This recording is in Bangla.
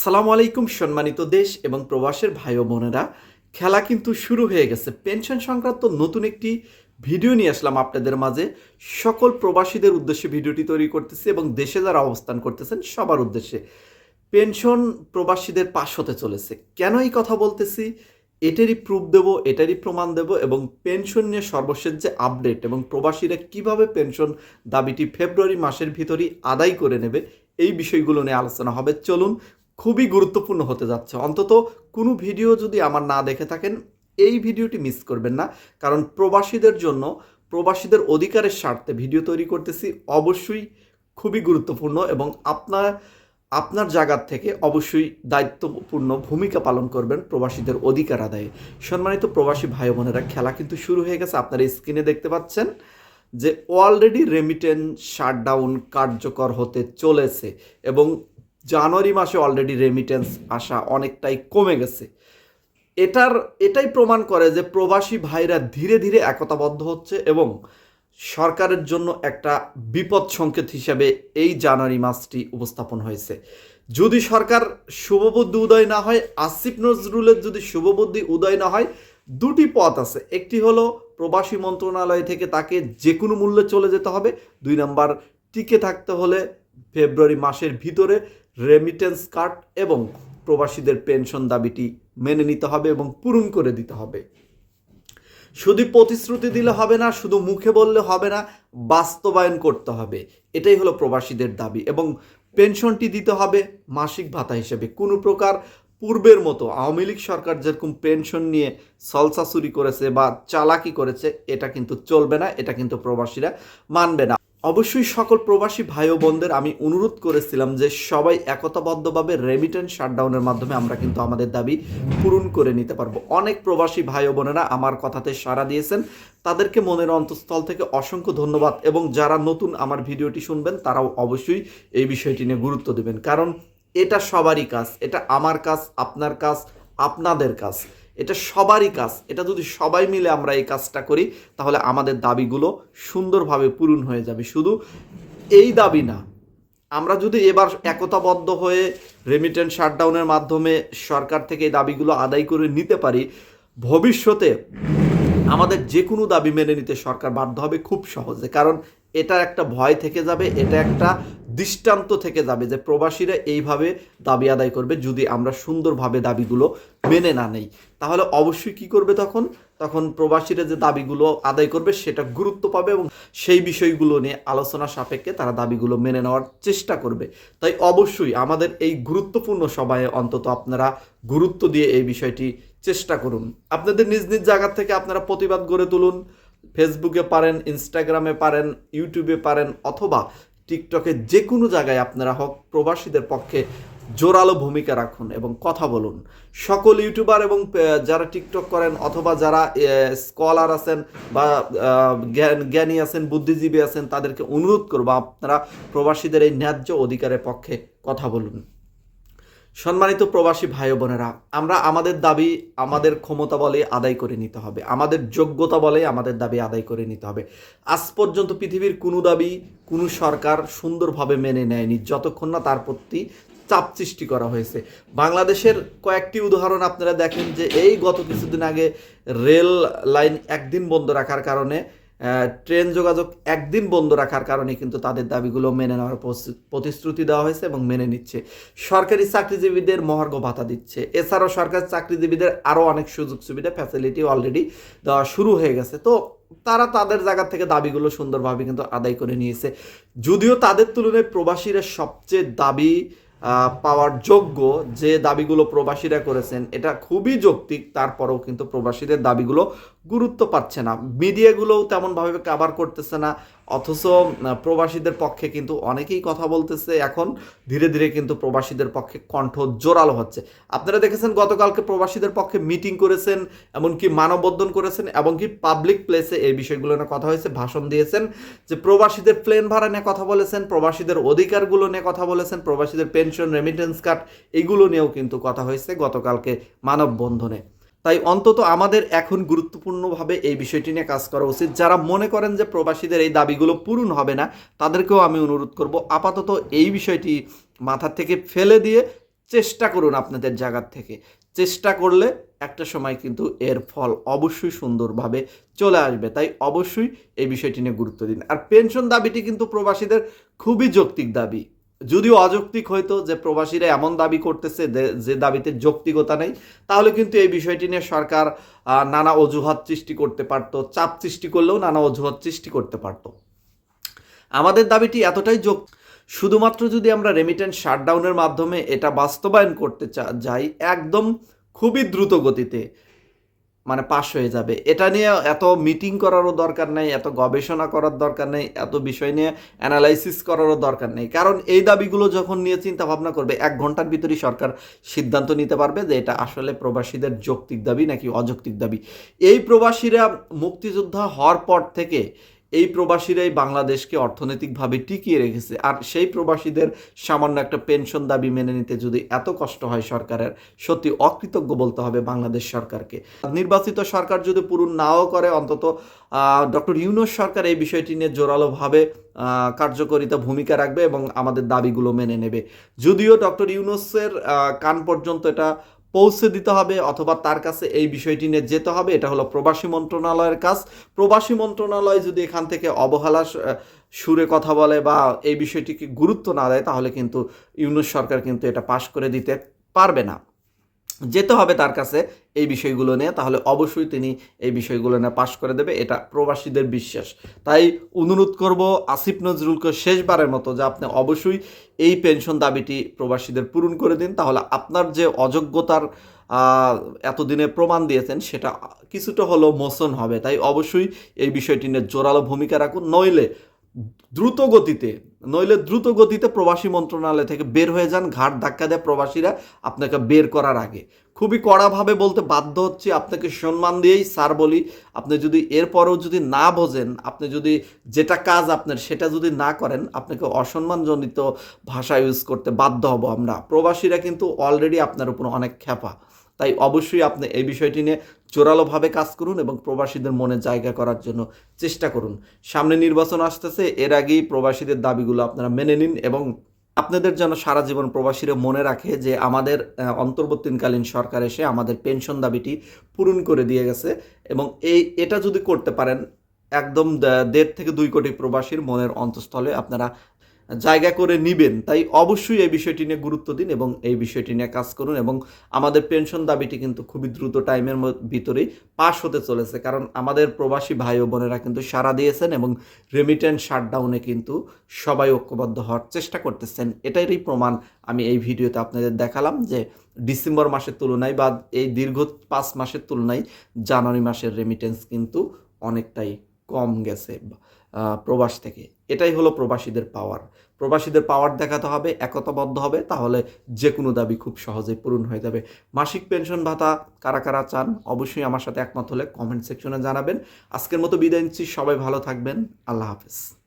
সালাম আলাইকুম, সম্মানিত দেশ এবং প্রবাসের ভাই ও বোনেরা। খেলা কিন্তু শুরু হয়ে গেছে। পেনশন সংক্রান্ত নতুন একটি ভিডিও নিয়ে আসলাম আপনাদের মাঝে। সকল প্রবাসীদের উদ্দেশ্যে ভিডিওটি তৈরি করতেছি এবং দেশে যারা অবস্থান করতেছেন, সবার উদ্দেশ্যে। পেনশন প্রবাসীদের পাশ হতে চলেছে। কেন এই কথা বলতেছি? এটারই প্রুফ দেব, এটারই প্রমাণ দেব এবং পেনশন নিয়ে সর্বশেষ যে আপডেট এবং প্রবাসীরা কীভাবে পেনশন দাবিটি ফেব্রুয়ারি মাসের ভিতরই আদায় করে নেবে, এই বিষয়গুলো নিয়ে আলোচনা হবে। চলুন খুবই গুরুত্বপূর্ণ হতে যাচ্ছে। অন্তত কোনো ভিডিও যদি আমার না দেখে থাকেন, এই ভিডিওটি মিস করবেন না। কারণ প্রবাসীদের জন্য, প্রবাসীদের অধিকারের স্বার্থে ভিডিও তৈরি করতেছি অবশ্যই খুবই গুরুত্বপূর্ণ এবং আপনার আপনার জায়গার থেকে অবশ্যই দায়িত্বপূর্ণ ভূমিকা পালন করবেন প্রবাসীদের অধিকার আদায়ে। সম্মানিত প্রবাসী ভাই বোনেরা, খেলা কিন্তু শুরু হয়ে গেছে। আপনারা স্ক্রিনে দেখতে পাচ্ছেন যে অলরেডি রেমিটেন্স শাটডাউন কার্যকর হতে চলেছে এবং জানুয়ারি মাসে অলরেডি রেমিটেন্স আসা অনেকটাই কমে গেছে। এটার, এটাই প্রমাণ করে যে প্রবাসী ভাইরা ধীরে ধীরে একতাবদ্ধ হচ্ছে এবং সরকারের জন্য একটা বিপদ সংকেত হিসাবে এই জানুয়ারি মাসটি উপস্থাপন হয়েছে। যদি সরকার শুভবুদ্ধি উদয় না হয়, আসিফ নজরুলের যদি শুভবুদ্ধি উদয় না হয়, দুটি পথ আছে। একটি হলো প্রবাসী মন্ত্রণালয় থেকে তাকে যে কোনো মূল্যে চলে যেতে হবে। দুই নাম্বার, টিকে থাকতে হলে ফেব্রুয়ারি মাসের ভিতরে রেমিটেন্স কার্ড এবং প্রবাসীদের পেনশন দাবিটি মেনে নিতে হবে এবং পূরণ করে দিতে হবে। শুধু প্রতিশ্রুতি দিলে হবে না, শুধু মুখে বললে হবে না, বাস্তবায়ন করতে হবে। এটাই হলো প্রবাসীদের দাবি এবং পেনশনটি দিতে হবে মাসিক ভাতা হিসেবে। কোনো প্রকার পূর্বের মতো আওয়ামী লীগ সরকার যেরকম পেনশন নিয়ে সলসা চুরি করেছে বা চালাকি করেছে, এটা কিন্তু চলবে না, এটা কিন্তু প্রবাসীরা মানবে না। অবশ্যই সকল প্রবাসী ভাই ও বোনদের আমি অনুরোধ করেছিলাম যে সবাই একতাবদ্ধভাবে রেমিটেন্স শাটডাউনের মাধ্যমে আমরা কিন্তু আমাদের দাবি পূরণ করে নিতে পারব। অনেক প্রবাসী ভাই ও বোনেরা আমার কথাতে সাড়া দিয়েছেন। তাদেরকে মনের অন্তঃস্থল থেকে অসংখ্য ধন্যবাদ এবং যারা নতুন আমার ভিডিওটি শুনবেন, তারাও অবশ্যই এই বিষয়টি নিয়ে গুরুত্ব দেবেন। কারণ এটা সবারই কাজ, এটা আমার কাজ, আপনার কাজ, আপনাদের কাজ। এটা সবারই কাজ। এটা যদি সবাই মিলে আমরা এই কাজটা করি, তাহলে আমাদের দাবিগুলো সুন্দরভাবে পূরণ হয়ে যাবে। শুধু এই দাবি না, আমরা যদি এবার একতাবদ্ধ হয়ে রেমিটেন্স শাটডাউনের মাধ্যমে সরকার থেকে এই দাবিগুলো আদায় করে নিতে পারি, ভবিষ্যতে আমাদের যে কোনো দাবি মেনে নিতে সরকার বাধ্য হবে খুব সহজে। কারণ এটা একটা ভয় থেকে যাবে, এটা একটা দৃষ্টান্ত থেকে যাবে যে প্রবাসীরা এইভাবে দাবি আদায় করবে যদি আমরা সুন্দরভাবে দাবিগুলো মেনে না নেই। তাহলে অবশ্যই কি করবে তখন? তখন প্রবাসীরা যে দাবিগুলো আদায় করবে সেটা গুরুত্ব পাবে এবং সেই বিষয়গুলো নিয়ে আলোচনা সাপেক্ষে তারা দাবিগুলো মেনে নেওয়ার চেষ্টা করবে। তাই অবশ্যই আমাদের এই গুরুত্বপূর্ণ সভায় অন্তত আপনারা গুরুত্ব দিয়ে এই বিষয়টি চেষ্টা করুন। আপনাদের নিজ নিজ জায়গা থেকে আপনারা প্রতিবাদ গড়ে তুলুন। ফেসবুকে পারেন ইনস্টাগ্রামে পারেন ইউটিউবে পারেন অথবা টিকটকে যে কোনো জায়গায় আপনারা হক প্রবাসীদের পক্ষে জোরালো ভূমিকা রাখুন এবং কথা বলুন। সকল ইউটিউবার এবং যারা টিকটক করেন অথবা যারা স্কলার আছেন বা জ্ঞান- আছেন, বুদ্ধিজীবী আছেন, তাদেরকে অনুরোধ করব আপনারা প্রবাসীদের এই ন্যায্য অধিকারের পক্ষে কথা বলুন। সম্মানিত প্রবাসী ভাই বোনেরা, আমরা আমাদের দাবি আমাদের ক্ষমতা বলে আদায় করে নিতে হবে। আমাদের যোগ্যতা বলে আমাদের দাবি আদায় করে নিতে হবে। আজ পর্যন্ত পৃথিবীর কোনো দাবি, কোনো সরকার সুন্দরভাবে মেনে নেয়নি, যতক্ষণ না তার প্রতি চাপ সৃষ্টি করা হয়েছে। বাংলাদেশের কয়েকটি উদাহরণ আপনারা দেখেন যে এই গত কিছুদিন আগে রেল লাইন একদিন বন্ধ রাখার কারণে ট্রেন যোগাযোগ একদিন বন্ধ রাখার কারণে কিন্তু তাদের দাবিগুলো মেনে নেওয়ার প্রতিশ্রুতি দেওয়া হয়েছে এবং মেনে নিচ্ছে। সরকারি চাকরিজীবীদের মহার্ঘ ভাতা দিচ্ছে। এছাড়াও সরকারি চাকরিজীবীদের আরও অনেক সুযোগ সুবিধা ফ্যাসিলিটি অলরেডি দেওয়া শুরু হয়ে গেছে। তো তারা তাদের জায়গা থেকে দাবিগুলো সুন্দরভাবে কিন্তু আদায় করে নিয়েছে। যদিও তাদের তুলনায় প্রবাসীরা সবচেয়ে দাবি পাওয়ার যোগ্য যে দাবিগুলো প্রবাসীরা করেছেন, এটা খুবই যৌক্তিক, তারপরেও কিন্তু প্রবাসীদের দাবিগুলো গুরুত্ব পাচ্ছে না। মিডিয়াগুলোও তেমনভাবে কাভার করতেছে না। অথচ প্রবাসীদের পক্ষে কিন্তু অনেকেই কথা বলতেছে, এখন ধীরে ধীরে কিন্তু প্রবাসীদের পক্ষে কণ্ঠ জোরালো হচ্ছে। আপনারা দেখেছেন গতকালকে প্রবাসীদের পক্ষে মিটিং করেছেন, এমনকি মানববন্ধন করেছেন, এমনকি পাবলিক প্লেসে এই বিষয়গুলো নিয়ে কথা হয়েছে, ভাষণ দিয়েছেন যে প্রবাসীদের প্লেন ভাড়া নিয়ে কথা বলেছেন, প্রবাসীদের অধিকারগুলো নিয়ে কথা বলেছেন, প্রবাসীদের পেনশন রেমিটেন্স কার্ড এগুলো নিয়েও কিন্তু কথা হয়েছে গতকালকে মানববন্ধনে। তাই অন্তত আমাদের এখন গুরুত্বপূর্ণভাবে এই বিষয়টি নিয়ে কাজ করা উচিত। যারা মনে করেন যে প্রবাসীদের এই দাবিগুলো পূরণ হবে না, তাদেরকেও আমি অনুরোধ করব আপাতত এই বিষয়টি মাথার থেকে ফেলে দিয়ে চেষ্টা করুন আপনাদের জায়গার থেকে। চেষ্টা করলে একটা সময় কিন্তু এর ফল অবশ্যই সুন্দরভাবে চলে আসবে। তাই অবশ্যই এই বিষয়টি নিয়ে গুরুত্ব দিন। আর পেনশন দাবিটি কিন্তু প্রবাসীদের খুবই যৌক্তিক দাবি। যদিও অযৌক্তিক হয়তো যে প্রবাসীরা এমন দাবি করতেছে যে- দাবিতে যৌক্তিকতা নেই, তাহলে কিন্তু এই বিষয়টি নিয়ে সরকার নানা অজুহাত সৃষ্টি করতে পারতো, চাপ সৃষ্টি করলেও নানা অজুহাত সৃষ্টি করতে পারতো। আমাদের দাবিটি এতটাই যোগ শুধুমাত্র যদি আমরা রেমিটেন্স শাটডাউনের মাধ্যমে এটা বাস্তবায়ন করতে যাই, একদম খুবই দ্রুত গতিতে। মানে পাশ হয়ে যাবে। এটা নিয়ে এত মিটিং করারও দরকার নেই, এত গবেষণা করার দরকার নেই, এত বিষয় নিয়ে অ্যানালাইসিস করারও দরকার নেই। কারণ এই দাবিগুলো যখন নিয়ে চিন্তা ভাবনা করবে, এক ঘণ্টার ভিতরেই সরকার সিদ্ধান্ত নিতে পারবে যে এটা আসলে প্রবাসীদের যৌক্তিক দাবি নাকি অযৌক্তিক দাবি। এই প্রবাসীরা মুক্তিযোদ্ধা হওয়ার পর থেকে এই প্রবাসীরাই বাংলাদেশকে অর্থনৈতিকভাবে টিকিয়ে রেখেছে। আর সেই প্রবাসীদের সামান্য একটা পেনশন দাবি মেনে নিতে যদি এত কষ্ট হয় সরকারের, সত্যি অকৃতজ্ঞ বলতে হবে বাংলাদেশ সরকারকে। নির্বাচিত সরকার যদি পূরণ নাও করে, অন্তত ডক্টর ইউনুস সরকার এই বিষয়টি নিয়ে জোরালোভাবে কার্যকরিতা ভূমিকা রাখবে এবং আমাদের দাবিগুলো মেনে নেবে। যদিও ডক্টর ইউনুসের কান পর্যন্ত এটা পৌঁছে দিতে হবে অথবা তার কাছে এই বিষয়টি নিয়ে যেতে হবে। এটা হলো প্রবাসী মন্ত্রণালয়ের কাজ। প্রবাসী মন্ত্রণালয় যদি এখান থেকে অবহেলা সুরে কথা বলে বা এই বিষয়টিকে গুরুত্ব না দেয়, তাহলে কিন্তু ইউনুস সরকার কিন্তু এটা পাশ করে দিতে পারবে না। যেতে হবে তার কাছে এই বিষয়গুলো নিয়ে, তাহলে অবশ্যই তিনি এই বিষয়গুলো নিয়ে পাশ করে দেবে, এটা প্রবাসীদের বিশ্বাস। তাই অনুরোধ করব আসিফ নজরুলকে শেষবারের মতো যে আপনি অবশ্যই এই পেনশন দাবিটি প্রবাসীদের পূরণ করে দিন, তাহলে আপনার যে অযোগ্যতার এতদিনে প্রমাণ দিয়েছেন, সেটা কিছুটা হলেও মোচন হবে। তাই অবশ্যই এই বিষয়টি নিয়ে জোরালো ভূমিকা রাখুন, নইলে দ্রুত গতিতে নইলে দ্রুত গতিতে প্রবাসী মন্ত্রণালয় থেকে বের হয়ে যান, ঘাট ধাক্কা দেয় প্রবাসীরা আপনাকে বের করার আগে। খুবই কড়াভাবে বলতে বাধ্য হচ্ছে আপনাকে সম্মান দিয়েই, স্যার বলি, আপনি যদি এরপরেও যদি না বোঝেন, আপনি যদি যেটা কাজ আপনার সেটা যদি না করেন, আপনাকে অসম্মানজনিত ভাষা ইউজ করতে বাধ্য হব আমরা। প্রবাসীরা কিন্তু অলরেডি আপনার উপর অনেক খ্যাপা। তাই অবশ্যই আপনি এই বিষয়টি নিয়ে জোরালোভাবে কাজ করুন এবং প্রবাসীদের মনে জায়গা করার জন্য চেষ্টা করুন। সামনে নির্বাচন আসতেছে, এর আগেই প্রবাসীদের দাবিগুলো আপনারা মেনে নিন এবং আপনাদের যেন সারা জীবন প্রবাসীরা মনে রাখে যে আমাদের অন্তর্বর্তীকালীন সরকার এসে আমাদের পেনশন দাবিটি পূরণ করে দিয়ে গেছে এবং এই, এটা যদি করতে পারেন, একদম দেড় থেকে দুই কোটি প্রবাসীর মনের অন্তঃস্থলে আপনারা জায়গা করে নিবেন, তাই অবশ্যই এই বিষয়টি নিয়ে গুরুত্ব দিন এবং এই বিষয়টি নিয়ে কাজ করুন এবং আমাদের পেনশন দাবিটি কিন্তু খুবই দ্রুত টাইমের ভিতরেই পাশ হতে চলেছে। কারণ আমাদের প্রবাসী ভাই ও বোনেরা কিন্তু সাড়া দিয়েছেন এবং রেমিটেন্স শাটডাউনে কিন্তু সবাই ঐক্যবদ্ধ হওয়ার চেষ্টা করতেছেন। এটারই প্রমাণ আমি এই ভিডিওতে আপনাদের দেখালাম যে ডিসেম্বর মাসের তুলনায় বা এই দীর্ঘ পাঁচ মাসের তুলনায় জানুয়ারি মাসের রেমিটেন্স কিন্তু অনেকটাই কম গেছে। প্রবাস থেকে। এটাই হলো প্রবাসীদের পাওয়ার প্রবাসীদের পাওয়ার দেখাতে হবে, একতাবদ্ধ হবে, তাহলে যে কোনো দাবি খুব সহজেই পূরণ হয়ে যাবে। মাসিক পেনশন ভাতা কারা কারা চান অবশ্যই আমার সাথে একমত হলে কমেন্ট সেকশনে জানাবেন। আজকের মতো বিদায় নিচ্ছি, সবাই ভালো থাকবেন, আল্লাহ হাফেজ।